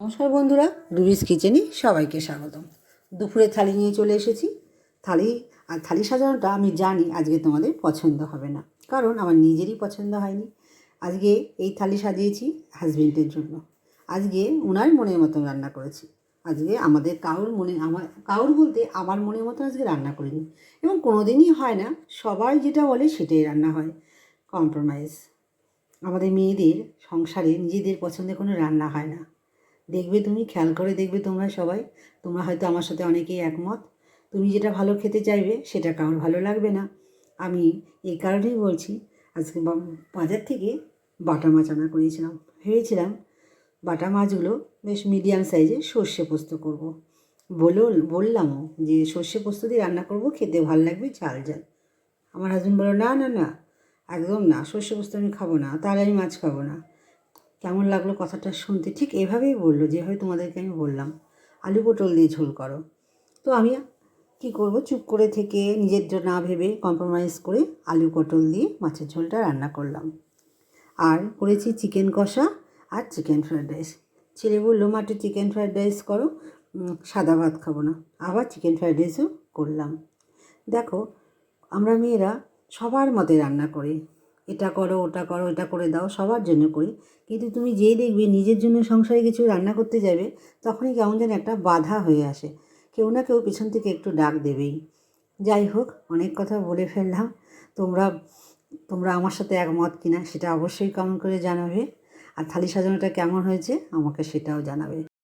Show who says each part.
Speaker 1: নমস্কার বন্ধুরা, রুবিস কিচেনে সবাইকে স্বাগতম। দুপুরে থালি নিয়ে চলে এসেছি। থালি আর থালি সাজানোটা আমি জানি আজকে তোমাদের পছন্দ হবে না, কারণ আমার নিজেরই পছন্দ হয়নি। আজকে এই থালি সাজিয়েছি হাজবেন্ডের জন্য। আজকে ওনার মনের মতন রান্না করেছি। আজকে আমাদের কারোর মনে, আমার, কারোর বলতে আমার মনের মতো আজকে রান্না করিনি। এবং কোনো দিনই হয় না, সবাই যেটা বলে সেটাই রান্না হয়। কম্প্রোমাইজ। আমাদের মেয়েদের সংসারে নিজেদের পছন্দের কোনো রান্না হয় না। দেখবে তুমি, খেয়াল করে দেখবে তোমরা সবাই। তোমরা হয়তো আমার সাথে অনেকেই একমত। তুমি যেটা ভালো খেতে চাইবে, সেটা কারোর ভালো লাগবে না। আমি এই কারণেই বলছি, আজকে বাজার থেকে বাটা মাছ আনা করেছিলাম। ভেবেছিলাম বাটা মাছগুলো বেশ মিডিয়াম সাইজে সর্ষে পোস্ত করব। বলেও বললামও যে সর্ষে পোস্ত দিয়ে রান্না করব, খেতে ভালো লাগবে, ঝাল ঝাল। আমার হাজব্যান্ড বলল, না না না, একদম না, সর্ষে পোস্ত আমি খাব না তাহলে আমি মাছ খাব না। কেমন লাগল কথাটা শুনতে? ঠিক এভাবেই বলল যেভাবে তোমাদেরকে আমি বললাম, আলু পটল দিয়ে ঝোল করো। তো আমি কি করব? চুপ করে থেকে নিজের না ভেবে কম্প্রোমাইজ করে আলু পটল দিয়ে মাছের ঝোলটা রান্না করলাম। আর করেছি চিকেন কষা আর চিকেন ফ্রায়েড রাইস ছেলে বলল মা একটু চিকেন ফ্রায়েড রাইস করো সাদা ভাত খাব না। আবার চিকেন ফ্রায়েড রাইসও করলাম। দেখো, আমরা মেয়েরা সবার মতে রান্না করি। এটা করো, ওটা করো, এটা করে দাও, সবার জন্য করি। কিন্তু তুমি যেই দেখবে নিজের জন্য সংসারে কিছু রান্না করতে যাবে, তখনই কেমন যেন একটা বাধা হয়ে আসে। কেউ না কেউ পিছন থেকে একটু ডাক দেবেই। যাই হোক, অনেক কথা বলে ফেললাম। তোমরা তোমরা আমার সাথে একমত কিনা সেটা অবশ্যই কমেন্ট করে জানাবে। আর থালি সাজানোটা কেমন হয়েছে আমাকে সেটাও জানাবে।